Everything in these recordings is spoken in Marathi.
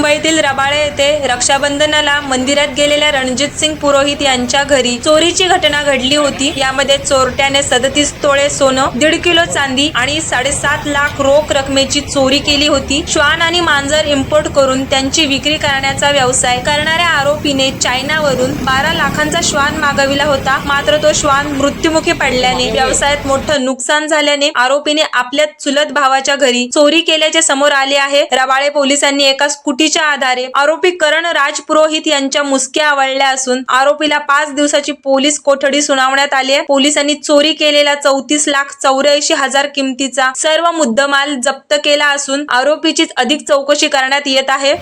मुंबईतील रबाळे येथे रक्षाबंधनाला मंदिरात गेलेल्या रणजित सिंग पुरोहित यांच्या घरी चोरीची घटना घडली होती. यामध्ये चोरट्याने सदतीस तोळे सोनं दीड किलो चांदी आणि साडेसात लाख रोख रकमेची चोरी केली होती. श्वान आणि मांजर इम्पोर्ट करून त्यांची विक्री करण्याचा व्यवसाय करणाऱ्या आरोपीने चायनावरून बारा लाखांचा श्वान मागविला होता. मात्र तो श्वान मृत्युमुखी पडल्याने व्यवसायात मोठं नुकसान झाल्याने आरोपीने आपल्या चुलत भावाच्या घरी चोरी केल्याचे समोर आले आहे. रबाळे पोलिसांनी एका माहितीच्या आधारे आरोपी करण राज पुरोहित यांच्या मुसक्या आवळल्या असून आरोपीला पाच दिवसाची पोलीस कोठडी सुनावण्यात आली आहे. पोलिसांनी चोरी केलेला चौतीस लाख चौऱ्याऐंशी हजार किमतीचा सर्व मुद्दमाल जप्त केला असून आरोपीची अधिक चौकशी करण्यात येत आहे.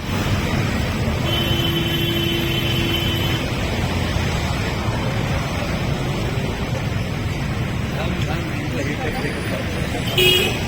यात्रा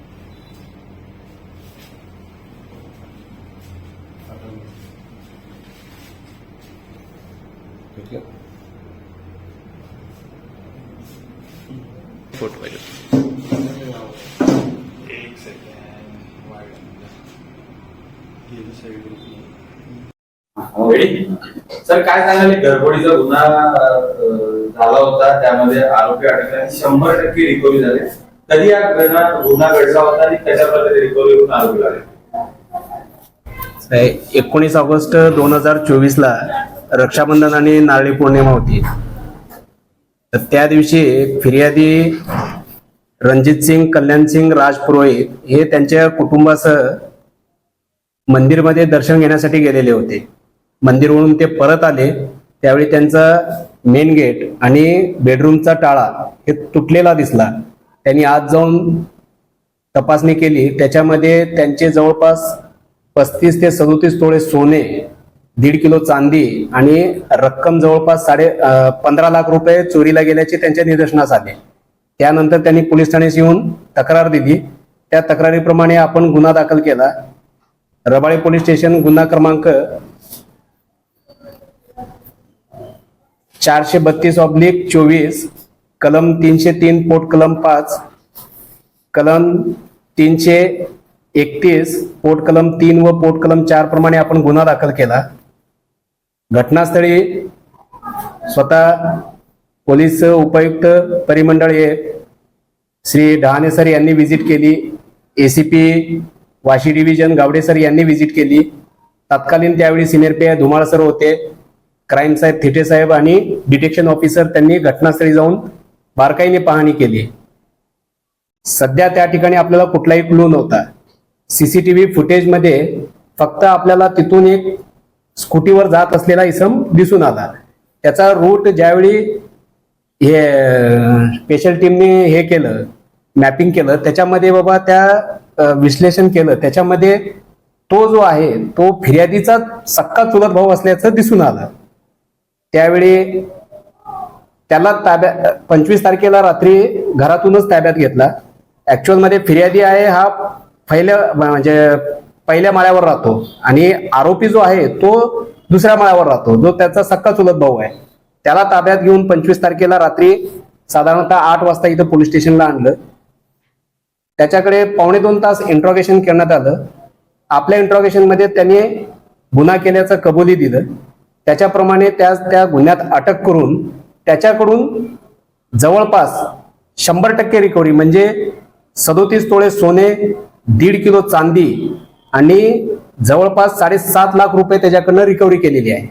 फोटो पाहिजे. एक सेकंड वाईट सर काय सांगाल? गडबडीचा गुन्हा झाला होता. त्यामध्ये आरोपी अटक आणि शंभर टक्के रिकव्हरी झाली. कधी हा गुन्हा गुन्हा घडला होता आणि कशा प्रकारे रिकव्हरी करून आरोपी लागले? एकोणीस ऑगस्ट दोन हजार चोवीस ला रक्षाबंधन आणि नारळी पौर्णिमा होती. तर त्या दिवशी फिर्यादी रणजित सिंग कल्याण सिंग राज पुरोहित हे त्यांच्या कुटुंबासह मंदिरमध्ये दर्शन घेण्यासाठी गेलेले होते. मंदिरवरून ते परत आले. त्यावेळी त्यांचा मेन गेट आणि बेडरूमचा टाळा हे तुटलेला दिसला. त्यांनी आज जाऊन तपासणी केली. त्याच्यामध्ये त्यांचे जवळपास पस्तीस ते सदोतीस तोळे सोने दीड किलो चांदी आणि रक्कम जवळपास साडे पंधरा लाख रुपये चोरीला गेल्याचे त्यांच्या निदर्शनास आले त्यानंतर त्यांनी पोलीस ठाण्यास येऊन तक्रार दिली. त्या तक्रारीप्रमाणे आपण गुन्हा दाखल केला. रबाळे पोलीस स्टेशन गुन्हा क्रमांक चारशे बत्तीस ऑब्लिक चोवीस कलम तीनशे तीन पोट कलम पाच कलम तीनशे एकतीस पोट कलम तीन व पोट कलम चार प्रमाणे आपण गुन्हा दाखल केला. घटनास्थळी स्वतः पोलीस उपायुक्त परिमंडळ हे श्री डहाणे सर यांनी व्हिजिट केली. ACP Vashi division Gawde sir यांनी व्हिजिट केली. तत्कालीन त्यावेळी senior P I Dhumal sir होते. क्राईम साहेब थिटे साहेब आणि डिटेक्शन ऑफिसर त्यांनी घटनास्थळी जाऊन बारकाईने पाहणी केली. सध्या त्या ठिकाणी आपल्याला कुठलाही क्लू नव्हता. सीसीटीव्ही फुटेजमध्ये फक्त आपल्याला तिथून एक स्कूटीवर जात असलेला इसम दिसून आला. त्याचा रूट ज्यावेळी हे स्पेशल टीमने हे केलं मॅपिंग केलं त्याच्यामध्ये बाबा त्या विश्लेषण केलं. त्याच्यामध्ये तो जो आहे तो फिर्यादीचा सक्का चुलत भाऊ असल्याचं दिसून आलं. त्यावेळी त्याला ताब्यात पंचवीस तारखेला रात्री घरातूनच ताब्यात घेतला. ऍक्च्युअलमध्ये फिर्यादी आहे हा पहिल्या म्हणजे पहिल्या माळ्यावर राहतो. आणि आरोपी जो आहे तो दुसऱ्या माळ्यावर राहतो. जो त्याचा सक्का चुलत भाऊ आहे. त्याला ताब्यात घेऊन पंचवीस तारखेला रात्री साधारणतः आठ वाजता इथं पोलीस स्टेशनला आणलं. त्याच्याकडे पावणे दोन तास इंट्रॉगेशन करण्यात आलं. आपल्या इंट्रॉगेशनमध्ये त्याने गुन्हा केल्याचं कबुली दिलं. त्याच्याप्रमाणे त्या त्या गुन्ह्यात अटक करून त्याच्याकडून जवळपास शंभर टक्के रिकव्हरी म्हणजे सदोतीस तोळे सोने दीड किलो चांदी आणि जवळपास साडेसात लाख रुपये त्याच्याकडनं रिकव्हरी केलेली आहे.